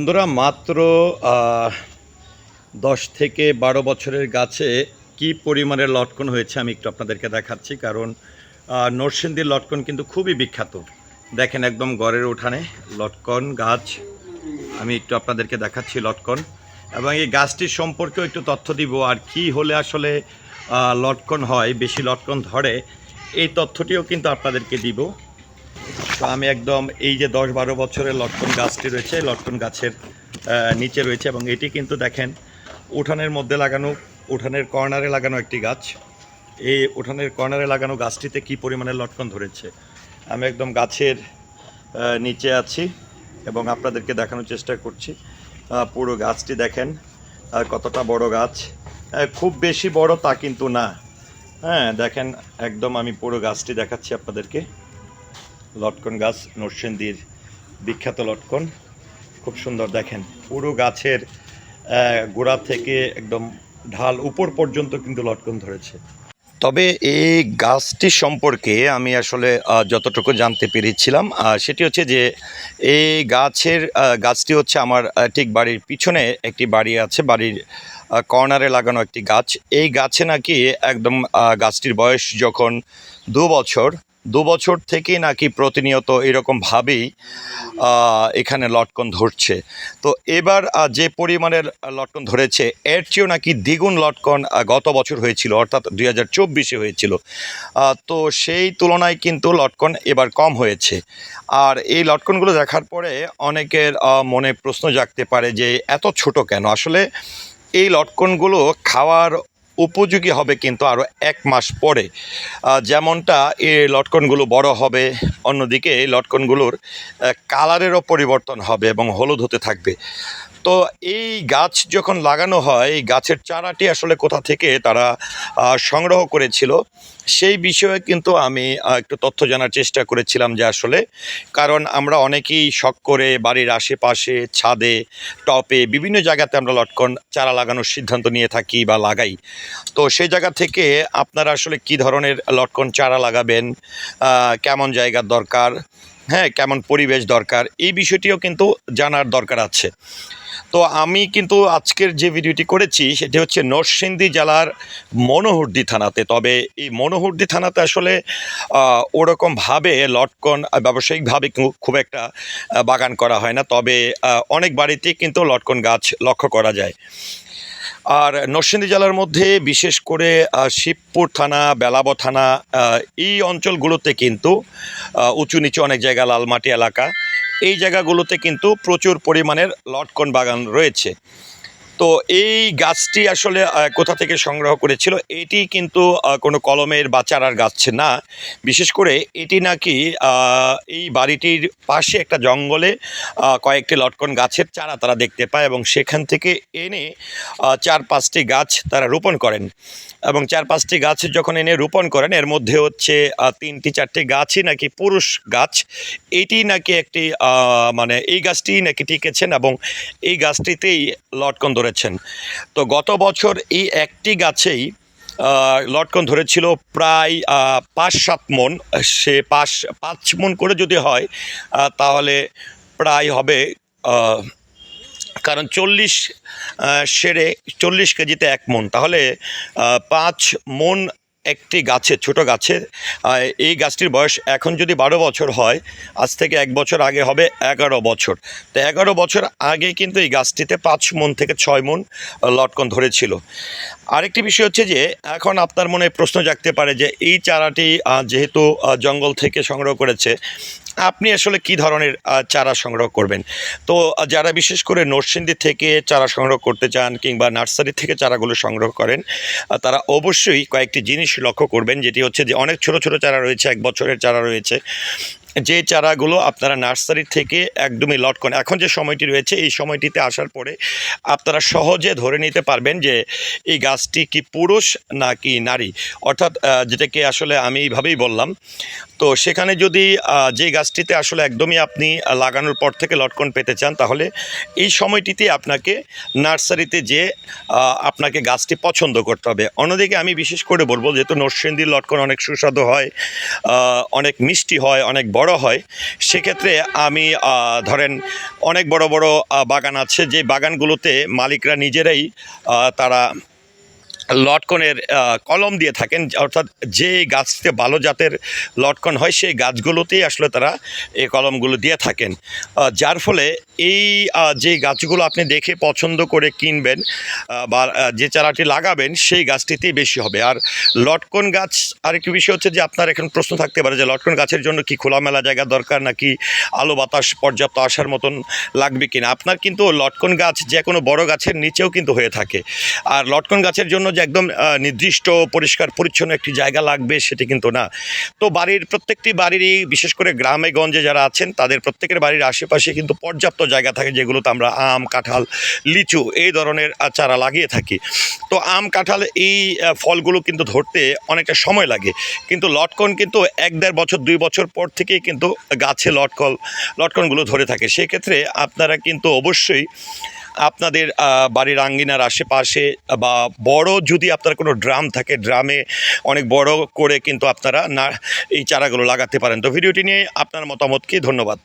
বন্ধুরা মাত্র দশ থেকে বারো বছরের গাছে কি পরিমাণে লটকন হয়েছে আমি একটু আপনাদেরকে দেখাচ্ছি। কারণ আহ, নরসিংদীর লটকন কিন্তু খুবই বিখ্যাত। দেখেন একদম গড়ের উঠানে লটকন গাছ। আমি একটু আপনাদেরকে দেখাচ্ছি লটকন। এবং এই গাছটির সম্পর্কেও একটু তথ্য দিব আর কি হলে আসলে লটকন হয় বেশি লটকন ধরে এই তথ্যটিও কিন্তু আপনাদেরকে দিব। তো আমি একদম এই যে দশ বারো বছরের লটকন গাছটি রয়েছে লটকন গাছের নিচে রয়েছে এবং এটি কিন্তু দেখেন উঠানের মধ্যে লাগানো, উঠানের কর্নারে লাগানো একটি গাছ। এই উঠানের কর্নারে লাগানো গাছটিতে কি পরিমাণে লটকন ধরেছে? আমি একদম গাছের নিচে আছি এবং আপনাদেরকে দেখানোর চেষ্টা করছি। পুরো গাছটি দেখেন, আর কতটা বড় গাছ। খুব বেশি বড় তা কিন্তু না। হ্যাঁ দেখেন, একদম আমি পুরো গাছটি দেখাচ্ছি আপনাদেরকে। লটকন গাছ, নরসিংদীর বিখ্যাত লটকন। খুব সুন্দর, দেখেন। পুরো গাছের গোড়া থেকে একদম ঢাল উপর পর্যন্ত কিন্তু লটকন ধরেছে। তবে এই গাছটি সম্পর্কে আমি আসলে যতটুকু জানতে পেরেছিলাম সেটি হচ্ছে যে এই গাছের গাছটি হচ্ছে আমার ঠিক বাড়ির পিছনে একটি বাড়ি আছে, বাড়ির কর্নারে লাগানো একটি গাছ। এই গাছে নাকি একদম গাছটির বয়স যখন দু বছর দু বছর থেকে নাকি প্রতিনিয়ত এরকমভাবেই এখানে লটকন ধরছে। তো এবার যে পরিমাণের লটকন ধরেছে, এর চেয়েও নাকি দ্বিগুণ লটকন গত বছর হয়েছিল, অর্থাৎ দুই হাজার চব্বিশে হয়েছিল। তো সেই তুলনায় কিন্তু লটকন এবার কম হয়েছে। আর এই লটকনগুলো দেখার পরে অনেকের মনে প্রশ্ন জাগতে পারে যে, এত ছোট কেন? আসলে এই লটকনগুলো খাওয়ার উপযোগী হবে কিন্তু আরও এক মাস পরে। যেমনটা এই লটকনগুলো বড় হবে, অন্যদিকে এই লটকনগুলোর কালারেরও পরিবর্তন হবে এবং হলুদ হতে থাকবে। তো এই গাছ যখন লাগানো হয়, এই গাছের চারাটি আসলে কোথা থেকে তারা সংগ্রহ করেছিল সেই বিষয়ে কিন্তু আমি একটু তথ্য জানার চেষ্টা করেছিলাম যে আসলে, কারণ আমরা অনেকেই শখ করে বাড়ির আশেপাশে, ছাদে, টপে, বিভিন্ন জায়গাতে আমরা লটকন চারা লাগানোর সিদ্ধান্ত নিয়ে থাকি বা লাগাই। তো সেই জায়গা থেকে আপনারা আসলে কি ধরনের লটকন চারা লাগাবেন কেমন জায়গার দরকার হ্যাঁ কেমন পরিবেশ দরকার, এই বিষয়টিও কিন্তু জানার দরকার আছে। তো আমি কিন্তু আজকের যে ভিডিওটি করেছি, সেটি হচ্ছে নরসিংদী জেলার মনোহরদি থানাতে। তবে এই মনোহরদি থানাতে আসলে ওরকমভাবে লটকন ব্যবসায়িকভাবে খুব একটা বাগান করা হয় না। তবে অনেক বাড়িতেই কিন্তু লটকন গাছ লক্ষ্য করা যায়। আর নরসিংদী জেলার মধ্যে বিশেষ করে শিবপুর থানা, বেলাব থানা এই অঞ্চলগুলোতে কিন্তু উঁচু নিচু অনেক জায়গা লালমাটি এলাকা। এই জায়গাগুলোতে কিন্তু প্রচুর পরিমাণের লটকন বাগান রয়েছে। তো এই গাছটি আসলে কোথা থেকে সংগ্রহ করেছিল? এটি কিন্তু কোনো কলমের বা চারার গাছ না। বিশেষ করে এটি নাকি এই বাড়িটির পাশে একটা জঙ্গলে কয়েকটি লটকন গাছের চারা তারা দেখতে পায় এবং সেখান থেকে এনে চার পাঁচটি গাছ তারা রোপণ করেন। এবং চার পাঁচটি গাছ যখন এনে রোপণ করেন, এর মধ্যে হচ্ছে তিনটি চারটি গাছই নাকি পুরুষ গাছ। এটি নাকি একটি মানে এই গাছটি নাকি টিকেছেন এবং এই গাছটিতেই লটকন ধরেছেন তো গত বছর এই একটি গাছেই লটকন ধরেছিল প্রায় পাঁচ সাত মন। সে পাঁচ পাঁচ মন করে যদি হয় তাহলে প্রায় হবে কারণ চল্লিশ সেরে চল্লিশ কেজিতে এক মন। তাহলে পাঁচ মন একটি গাছে, ছোট গাছে এই গাছটির বয়স এখন যদি বারো বছর হয়, আজ থেকে এক বছর আগে হবে এগারো বছর। তো এগারো বছর আগে কিন্তু এই গাছটিতে পাঁচ মন থেকে ছয় মন লটকন ধরেছিল। আরেকটি বিষয় হচ্ছে যে, এখন আপনার মনে প্রশ্ন জাগতে পারে যে, এই চারাটি যেহেতু জঙ্গল থেকে সংগ্রহ করেছে আপনি আসলে কি ধরনের চারা সংগ্রহ করবেন? তো যারা বিশেষ করে নরসিংদী থেকে চারা সংগ্রহ করতে চান কিংবা নার্সারি থেকে চারাগুলো সংগ্রহ করেন তারা অবশ্যই কয়েকটি জিনিস লক্ষ্য করবেন, যেটি হচ্ছে যে অনেক ছোট ছোট চারা রয়েছে, এক বছরের চারা রয়েছে। যে চারাগুলো আপনারা নার্সারি থেকে একদমই লটকন, এখন যে সময়টি রয়েছে, এই সময়টিতে আসার পরে আপনারা সহজে ধরে নিতে পারবেন যে এই গাছটি কি পুরুষ নাকি নারী। অর্থাৎ যেটাকে আসলে আমি এইভাবেই বললাম তো সেখানে যদি যে গাছটিতে আসলে একদমই আপনি লাগানোর পর থেকে লটকন পেতে চান, তাহলে এই সময়টিতে আপনাকে নার্সারিতে যে আপনাকে গাছটি পছন্দ করতে হবে। অন্যদিকে আমি বিশেষ করে বলব, যেহেতু নরসিংদীর লটকন অনেক সুস্বাদু হয় অনেক মিষ্টি হয়, অনেক বড় হয়, সেক্ষেত্রে আমি ধরেন অনেক বড় বড় বাগান আছে, যে বাগানগুলোতে মালিকরা নিজেরাই তারা লটকনের কলম দিয়ে থাকেন, অর্থাৎ যে গাছতে ভালো জাতের লটকন হয়, সেই গাছগুলোতেই আসলে তারা এই কলমগুলো দিয়ে থাকেন। যার ফলে এই যে গাছগুলো আপনি দেখে পছন্দ করে কিনবেন বা যে চারাটি লাগাবেন, সেই গাছটিতেই বেশি হবে। আর লটকন গাছ আর আরেকটি বিষয় হচ্ছে যে আপনার এখন প্রশ্ন থাকতে পারে যে লটকন গাছের জন্য কি খোলামেলা জায়গা দরকার, নাকি আলো বাতাস পর্যাপ্ত আসার মতন লাগবে কিনা? আপনার কিন্তু লটকন গাছ যে কোনো বড় গাছের নিচেও কিন্তু হয়ে থাকে। আর লটকন গাছের জন্য যে একদম নির্দিষ্ট, পরিষ্কার, পরিচ্ছন্ন একটি জায়গা লাগবে সেটি কিন্তু না। তো বাড়ির প্রত্যেকটি বাড়িরই, বিশেষ করে গ্রামে, গঞ্জে যারা আছেন, তাদের প্রত্যেকের বাড়ির আশেপাশে কিন্তু পর্যাপ্ত জায়গা থাকে যেগুলোতে আমরা আম, কাঁঠাল, লিচু এই ধরনের চারা লাগিয়ে থাকি। তো আম, কাঁঠাল এই ফলগুলো কিন্তু ধরতে অনেকটা সময় লাগে। কিন্তু লটকন কিন্তু এক দেড় বছর, দুই বছর পর থেকেই কিন্তু গাছে লটকল, লটকনগুলো ধরে থাকে। সেক্ষেত্রে আপনারা কিন্তু অবশ্যই আপনাদের বাড়ির আঙ্গিনার আশেপাশে বা বড় যদি আপনার কোনো ড্রাম থাকে, ড্রামে অনেক বড় করে কিন্তু আপনারা না এই চারাগুলো লাগাতে পারেন। তো ভিডিওটি নিয়ে আপনার মতামত মতামতকে ধন্যবাদ।